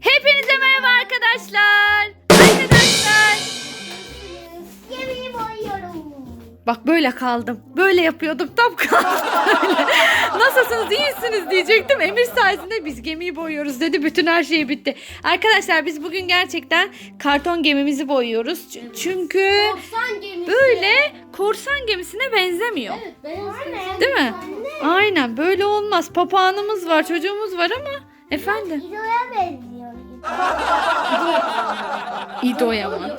Hepinize merhaba arkadaşlar. Arkadaşlar. Yemeği boyuyorum. Bak böyle kaldım. Böyle yapıyordum tam kaldım. Böyle. Nasılsınız iyisiniz diyecektim. Emir sayesinde biz gemiyi boyuyoruz dedi. Bütün her şey bitti. Arkadaşlar biz bugün gerçekten karton gemimizi boyuyoruz. Ç- Çünkü Korsan gemisi. böyle korsan gemisine benzemiyor. Evet beyaz korsan. Değil mi? Anne. Aynen böyle olmaz. Papağanımız var çocuğumuz var ama efendim. İdoya. İdo'ya mı?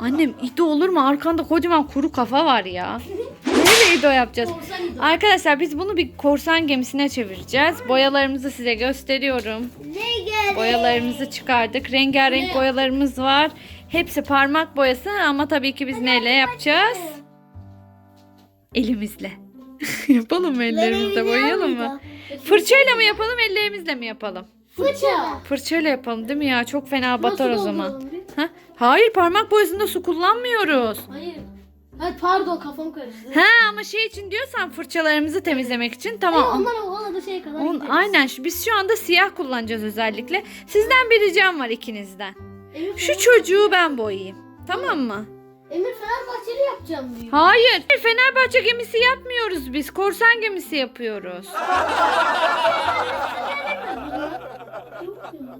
Annem İdo olur mu? Arkanda kocaman kuru kafa var ya. Nereye İdo yapacağız? Arkadaşlar biz bunu bir korsan gemisine çevireceğiz. Boyalarımızı size gösteriyorum. Boyalarımızı çıkardık. Rengarenk boyalarımız var. Hepsi parmak boyası ama tabii ki biz neyle yapacağız? Elimizle. yapalım mı ellerimizle boyayalım mı? Fırçayla mı yapalım ellerimizle mi yapalım? Fırça. Fırçayla yapalım değil mi ya? Çok fena Nasıl batar o zaman. dolduralım bir? Ha? Hayır parmak boyasında su kullanmıyoruz. Hayır. Hayır pardon kafam karıştı. Ha ama şey için diyorsan fırçalarımızı temizlemek için Hayır, tamam. onlar o da şey kadar On, gideriz. aynen şu- biz şu anda siyah kullanacağız özellikle. Sizden bir ricam var ikinizden. Emir, Şu Fener- çocuğu ben boyayayım. Tamam mı? Emir Fenerbahçeli yapacağım diyor. Hayır. Fenerbahçe gemisi yapmıyoruz biz. Korsan gemisi yapıyoruz. Yok ya.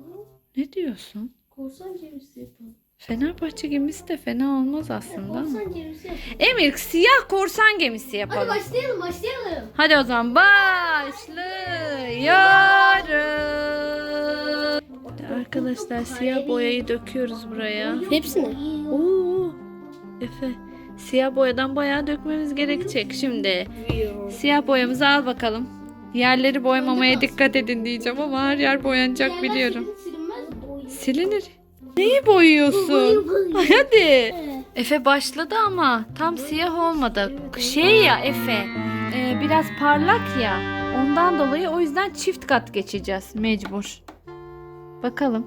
Ne diyorsun? Korsan gemisi yapalım. Fenerbahçe gemisi de fena olmaz aslında ama. Korsan gemisi yapalım. Emir siyah korsan gemisi Hadi yapalım. başlayalım başlayalım. Hadi o zaman başlıyoruz. Arkadaşlar siyah boyayı döküyoruz buraya. Hepsini. Oo, Efe siyah boyadan bayağı dökmemiz gerekecek şimdi. Siyah boyamızı al bakalım. Yerleri boyamamaya dikkat edin diyeceğim ama her yer boyanacak biliyorum. Silinir. Neyi boyuyorsun? Hadi. Efe başladı ama tam siyah olmadı. Şey ya Efe e, biraz parlak ya. Ondan dolayı o yüzden çift kat geçeceğiz mecbur. Bakalım.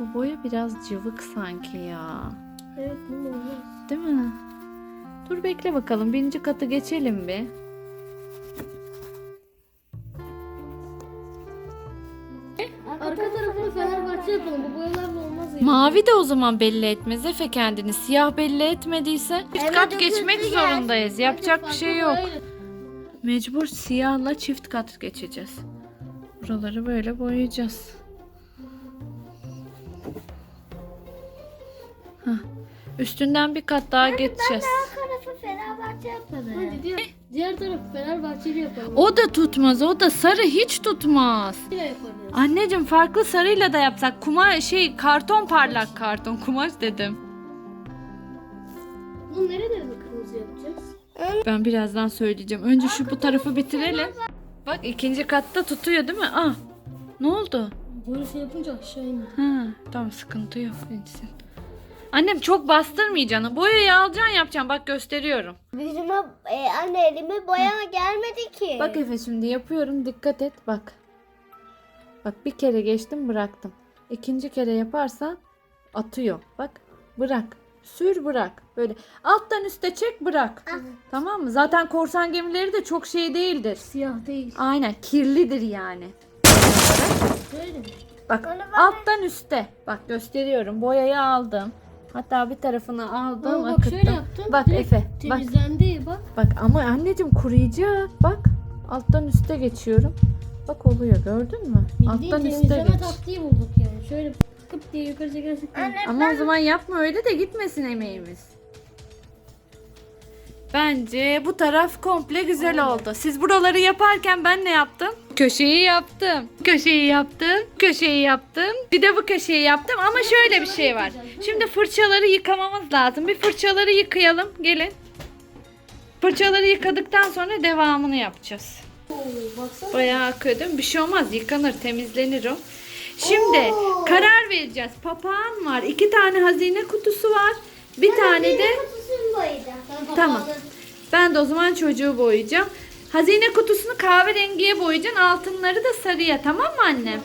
Bu boya biraz cıvık sanki ya. Evet bu olmaz. Değil mi? Dur bekle bakalım. Birinci katı geçelim bir. Arka tarafını Fenerbahçe yapalım. Bu boyalarla olmaz ya. Mavi de o zaman belli etmez Efe kendini. Siyah belli etmediyse çift Evet, kat geçmek evet. zorundayız. Yapacak bir şey yok. Hayır. Mecbur siyahla çift kat geçeceğiz. Buraları böyle boyayacağız. Hah. Üstünden bir kat daha geçeceğiz. Fenerbahçe yapalım. Hadi diğer, diğer tarafı Fenerbahçeli yapalım. O da tutmaz. O da sarı hiç tutmaz. Yaparız. Anneciğim farklı sarıyla da yapsak. Kuma şey karton parlak karton. Kumaş dedim. Bunu nerede kırmızı yapacağız? Ben birazdan söyleyeceğim. Önce şu bu tarafı bitirelim. Bak ikinci katta tutuyor değil mi? Ah. Ne oldu? Böyle şey yapınca aşağı iniyor. Ha, tamam sıkıntı yok insin. Annem çok bastırmayacaksın. Boyayı alacaksın yapacaksın. Bak gösteriyorum. Bizim e, anne elime boya gelmedi ki. Bak Efe şimdi yapıyorum. Dikkat et bak. Bak bir kere geçtim bıraktım. İkinci kere yaparsan atıyor. Bak bırak. Sür bırak. Böyle alttan üste çek bırak. Tamam mı? Zaten korsan gemileri de çok şey değildir. Siyah değil. Aynen kirlidir yani. Böyle mi? Bak alttan üste. Bak gösteriyorum. Boyayı aldım. Hatta bir tarafını aldım, Ama bak akıttım. şöyle yaptım. Bak direkt Efe, bak Temizlendi bak. bak ama anneciğim kuruyacak. Bak alttan üste geçiyorum. Bak oluyor gördün mü? Bildiğin alttan üste temizleme geç. taktiği bulduk yani. Şöyle kıp diye yukarı çekersek. Ama o zaman yapma öyle de gitmesin emeğimiz. Bence bu taraf komple güzel oldu. Siz buraları yaparken ben ne yaptım? Köşeyi yaptım. Köşeyi yaptım. Köşeyi yaptım. Bir de bu köşeyi yaptım ama şöyle bir şey var. Şimdi fırçaları yıkamamız lazım. Bir fırçaları yıkayalım. Gelin. Fırçaları yıkadıktan sonra devamını yapacağız. Bayağı akıyor? Bir şey olmaz. Yıkanır, temizlenir o. Şimdi Oo. karar vereceğiz. Papağan var. iki tane hazine kutusu var. Bir tane de Tamam. Ben de o zaman çocuğu boyayacağım. Hazine kutusunu kahverengiye boyayacaksın. Altınları da sarıya. Tamam mı annem?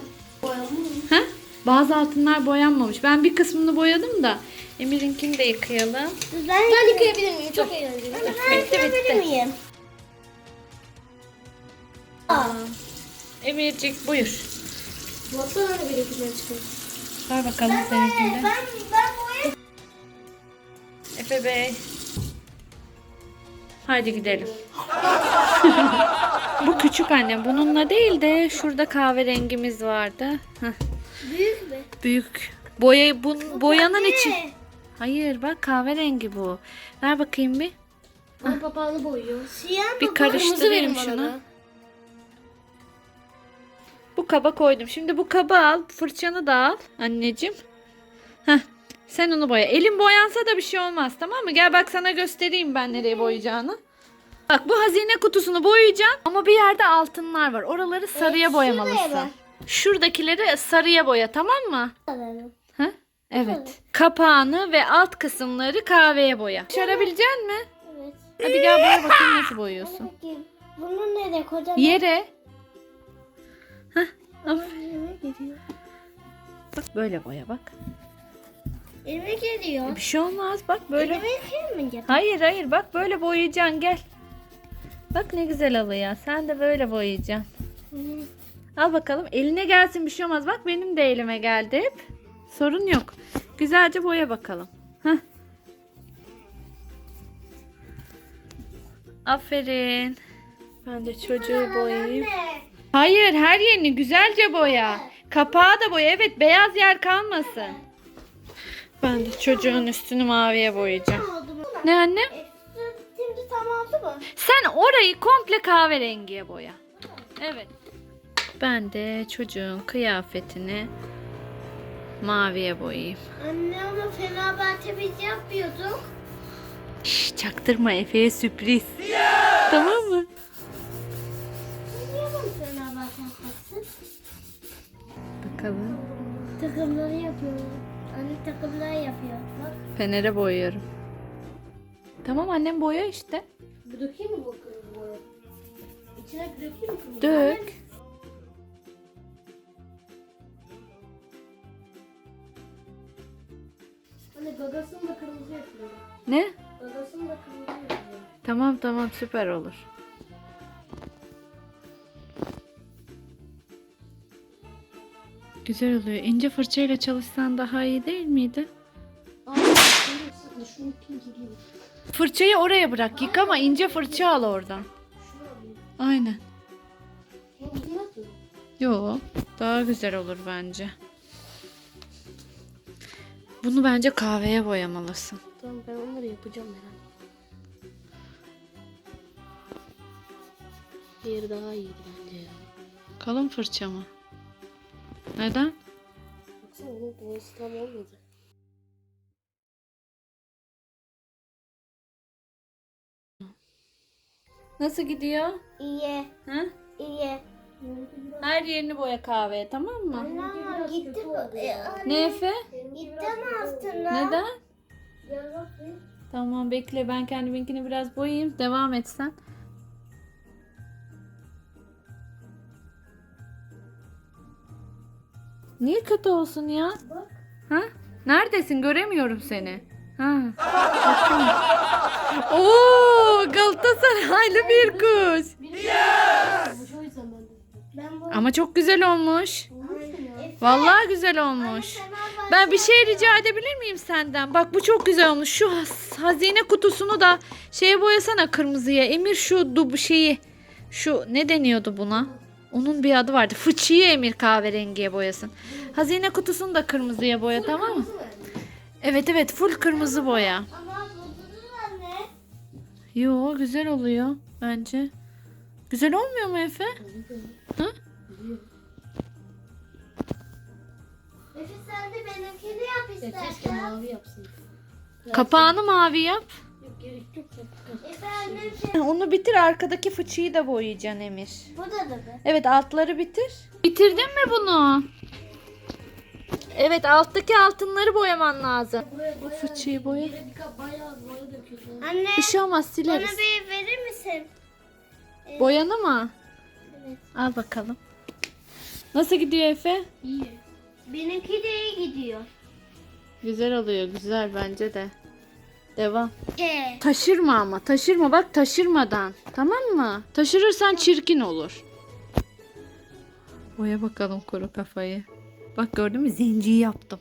Ha? Bazı altınlar boyanmamış. Ben bir kısmını boyadım da. Emir'inkini de yıkayalım. Ben yıkayabilir miyim? Çok eğlenceli. Bitti bitti. miyim? Emircik buyur. Baksana hani benimkinden çıkıyor. Ver bakalım seninkinde. Ben, ben boya... Efe Bey. Hadi gidelim. Bu küçük annem. Bununla değil de şurada kahverengimiz vardı. Heh, Büyük mü? büyük. Boya bu boyanın içi. Hayır bak kahverengi bu. Ver bakayım bir. Bana papağanı boyuyor. Siyah Bir karıştırayım şunu. Bu kaba koydum. Şimdi bu kabı al. Fırçanı da al anneciğim. Heh. Sen onu boya. Elin boyansa da bir şey olmaz tamam mı? Gel bak sana göstereyim ben nereye boyayacağını. Bak bu hazine kutusunu boyayacaksın ama bir yerde altınlar var. Oraları sarıya boyamalısın. bak. Şuradakileri sarıya boya tamam mı? Ha? Evet. Kapağını ve alt kısımları kahveye boya. Başarabilecek mi? Evet. Hadi gel boya bakayım nasıl boyuyorsun. Bunu nereye kocaman? Yere. Hah. Bak böyle boya bak. Elime geliyor. Bir şey olmaz bak böyle. Elime gelmeyecek. Hayır hayır bak böyle boyayacaksın gel. Bak ne güzel alıyor. Sen de böyle boyayacaksın. Al bakalım eline gelsin bir şey olmaz. Bak benim de elime geldi hep. Sorun yok. Güzelce boya bakalım. Hah. Aferin. Ben de çocuğu boyayayım. Hayır her yerini güzelce boya. Kapağı da boya. Evet beyaz yer kalmasın. Ben de çocuğun üstünü maviye boyayacağım. Ne anne? Şimdi tam oldu mu? Sen orayı komple kahverengiye boya. Evet. Ben de çocuğun kıyafetini maviye boyayayım. Anne ama Fenerbahçe biz yapmıyorduk. Şş, çaktırma Efe'ye sürpriz. Tamam mı? Niye Fenerbahçe? Bakalım. Takımları yapıyor. Anne takımlar yapıyor. Bak. Fener'e boyuyorum. Tamam annem boya işte. Bir dökeyim mi bu kırmızı boya? İçine bir dökeyim mi kırmızı? Dök. Anne gagasını da kırmızı yapıyor. Ne? Gagasını da kırmızı yapıyor. Tamam tamam süper olur. Güzel oluyor. İnce fırçayla çalışsan daha iyi değil miydi? Fırçayı oraya bırak. Yıkama ince fırça al oradan. Aynen. Yo, daha güzel olur bence. Bunu bence kahveye boyamalısın. Tamam ben onları yapacağım herhalde. Diğeri daha iyiydi bence ya. Kalın fırça mı? Neden? Baksana onun boyası tam olmadı. Nasıl gidiyor? İyi, Ha? iyi. Her yerini boya kahveye tamam mı? Anne gitti mi? Ne Efe? Gitti mi aslında? Neden? Tamam bekle ben kendiminkini biraz boyayayım. Devam etsen. Niye kötü olsun ya? Bak. Ha? Neredesin? Göremiyorum seni. Ha. Oo, Galatasaraylı bir kuş. Bu. Ama çok güzel olmuş. Vallahi güzel olmuş. Ben bir şey rica edebilir miyim senden? Bak bu çok güzel olmuş. Şu hazine kutusunu da şeye boyasana kırmızıya. Emir şu du şeyi şu ne deniyordu buna? Onun bir adı vardı. Fıçıyı Emir kahverengiye boyasın. Hazine kutusunu da kırmızıya boya tamam mı? Evet evet full kırmızı boya. Ama buldunuz anne. Yo güzel oluyor bence. Güzel olmuyor mu Efe? Ha? Efe sen de benimkini yap istersen. Keşke mavi yapsın. Kapağını mavi yap. Yok gerek yok. Efe annem Onu bitir arkadaki fıçıyı da boyayacaksın Emir. Bu da da mı? Evet altları bitir. Bitirdin mi bunu? Evet alttaki altınları boyaman lazım. Bu fıçıyı boya. Bayağı boya döküyorsun. Anne Bir şey olmaz bana sileriz. bir verir misin? Boyanı mı? Evet. Al bakalım. Nasıl gidiyor Efe? İyi. Benimki de iyi gidiyor. Güzel oluyor güzel bence de. Devam. He. Taşırma ama taşırma bak taşırmadan. Tamam mı? Taşırırsan çirkin olur. Boya bakalım kuru kafayı. Bak gördün mü zenciyi yaptım.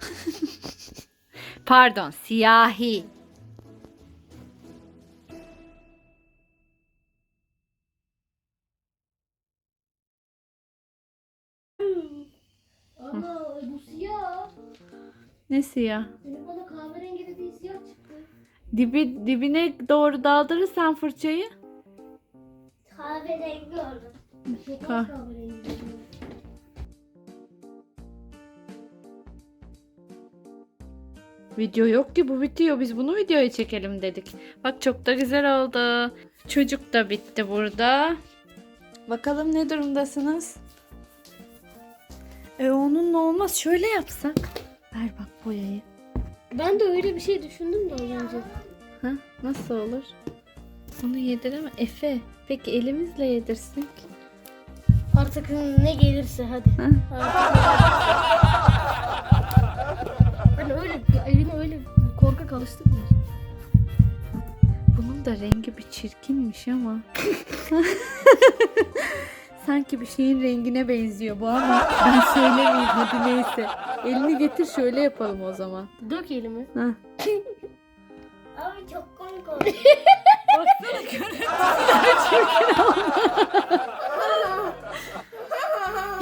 Pardon siyahi. Ana bu siyah. Ne siyah? Dibi, dibine doğru daldırırsan fırçayı. Kahverengi oldu. Çok Kah- az kahverengi. Video yok ki bu bitiyor. Biz bunu videoya çekelim dedik. Bak çok da güzel oldu. Çocuk da bitti burada. Bakalım ne durumdasınız? E onunla olmaz. Şöyle yapsak. Ver bak boyayı. Ben de öyle bir şey düşündüm de az önce. Ha? Nasıl olur? Onu yedireme. Efe. Peki elimizle yedirsek? Artık ne gelirse hadi. Ha? Hani öyle elini öyle korkak alıştırmıyor. Bunun da rengi bir çirkinmiş ama. Sanki bir şeyin rengine benziyor bu ama ben söylemeyeyim hadi neyse. Elini getir şöyle yapalım o zaman. Dök elimi. Ha. Oldu. Baksana görüntüler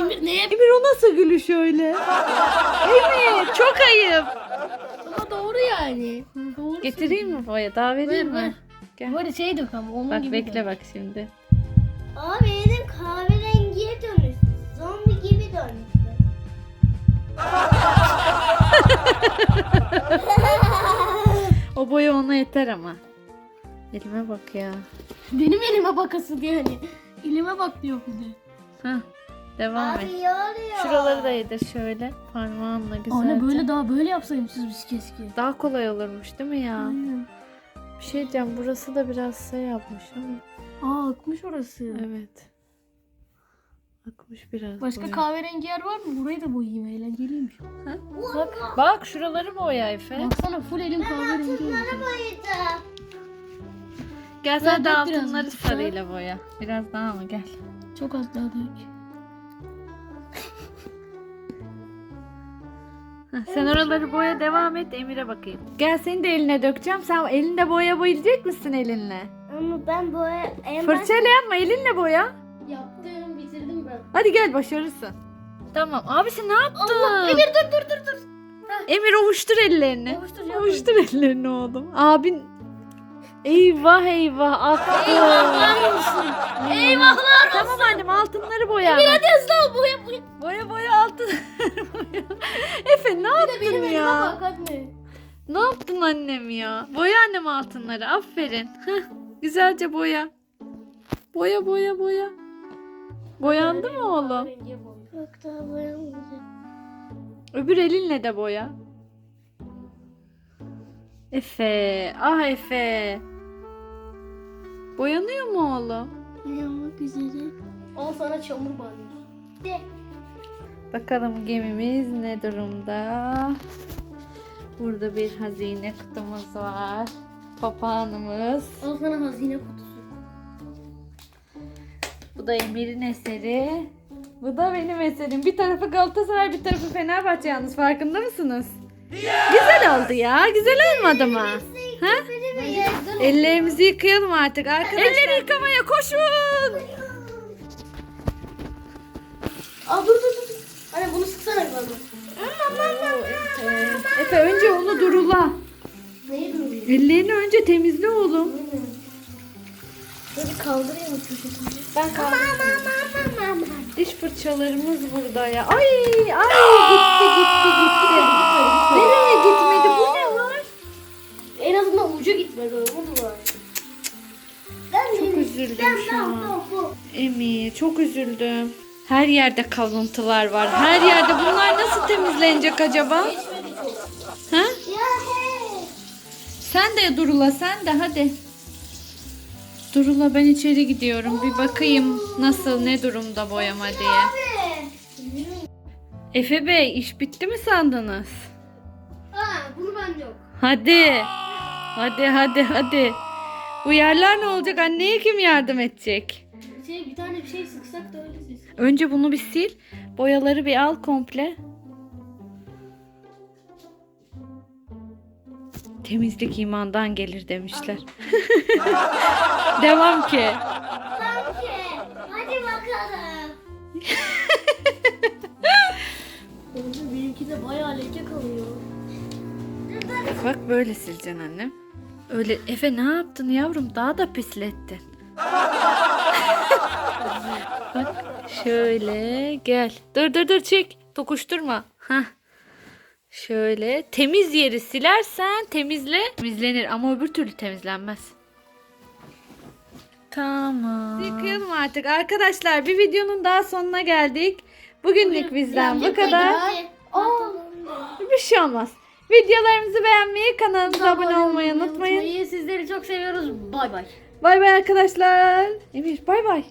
Emir neye? Emir o nasıl gülüş öyle? Emir çok ayıp. Ama doğru yani. Doğru. Getireyim mi boya? Daha vereyim Ver, ver. mi? Gel. Böyle şey dök ama onun Bak gibi bekle dök. bak şimdi. Abi benim kahverengiye dönüştü. Zombi gibi dönüştü. O boya ona yeter ama. Elime bak ya. Benim elime bakasın yani. Elime bak diyor bir de. Hah. Devam et. Abi yoruyor. Şuraları da yedir şöyle parmağınla güzelce. Anne böyle daha böyle yapsaymışız biz keşke. Daha kolay olurmuş değil mi ya? Aynen. Bir şey diyeceğim burası da biraz şey yapmış ama. Aa akmış orası. Evet. Akmış biraz Başka boya. kahverengi yer var mı? Burayı da boyayayım eğlenceliymiş. Bak, bak şuraları boya Efe. Baksana full elim kahverengi oldu. Boyayacağım. Gel sen de Ver, biraz altınları lütfen. sarıyla boya. Biraz daha mı gel. Çok az daha dök. Heh, sen oraları boya devam et Emir'e bakayım. Gel seni de eline dökeceğim. Sen elinde boya boyayacak mısın elinle? Ama ben boya en baş... Fırçayla yapma elinle boya. Yaptım bitirdim ben. Hadi gel başarırsın. Tamam. Abisi ne yaptın? Allah Emir dur dur dur dur. Emir ovuştur ellerini. Ovuştur, yapma. Ovuştur ellerini oğlum. Abin Eyvah eyvah. Eyvahlar olsun. Eyvahlar olsun. Tamam annem altınları boya. Emir hadi hızlı ol boya boya. Boya boya altınları boya. Efe ne yaptın Benim elime ya? bak anne. Ne yaptın annem ya? Boya annem altınları aferin. Heh, güzelce boya. Boya boya boya. Boyandı mı oğlum? Yok daha boyamayacağım. Öbür elinle de boya. Efe, ah Efe. Boyanıyor mu oğlum? Boyamak üzere. Al sana çamur banyo. De. Bakalım gemimiz ne durumda? Burada bir hazine kutumuz var. Papağanımız. Al sana hazine kutusu. Bu da Emir'in eseri. Bu da benim eserim. Bir tarafı Galatasaray, bir tarafı Fenerbahçe yalnız farkında mısınız? Güzel oldu ya. Güzel olmadı mı? Ha? Ellerimizi yıkayalım artık arkadaşlar. Elleri yıkamaya koşun. Aa dur dur dur. Anne bunu sıksana bana. Efe önce onu durula. Neyi? Ellerini önce temizle oğlum. Böyle kaldırayım mı köşesini? Ben kaldırdım. Diş fırçalarımız burada ya. Ay ay gitti gitti gitti. Nereye gitmedi? Var. Çok üzüldüm şu an. Emi çok üzüldüm. Her yerde kalıntılar var. Her yerde bunlar nasıl temizlenecek acaba? Ha? Sen de Durula sen de hadi. Durula ben içeri gidiyorum. Bir bakayım nasıl ne durumda boyama diye. Efe Bey iş bitti mi sandınız? Ha bunu bende yok. Hadi. Hadi hadi hadi. Bu yerler ne olacak? Anneye kim yardım edecek? Şey bir tane bir şey sıksak da öyle ses. Önce bunu bir sil. Boyaları bir al komple. Temizlik imandan gelir demişler. Devam ki. Sanki. Hadi bakalım. Benimki de bayağı leke kalıyor. Bak böyle sileceksin annem. Öyle Efe ne yaptın yavrum? Daha da pislettin. Bak şöyle gel. Dur dur dur çek. Tokuşturma. Hah. Şöyle temiz yeri silersen temizle. Temizlenir ama öbür türlü temizlenmez. Tamam. Yıkayalım artık. Arkadaşlar bir videonun daha sonuna geldik. Bugünlük bizden bu kadar. Bir şey olmaz. Videolarımızı beğenmeyi, kanalımıza abone olmayı unutmayın. Sizleri çok seviyoruz. Bay bay. Bay bay arkadaşlar. Emir bay bay.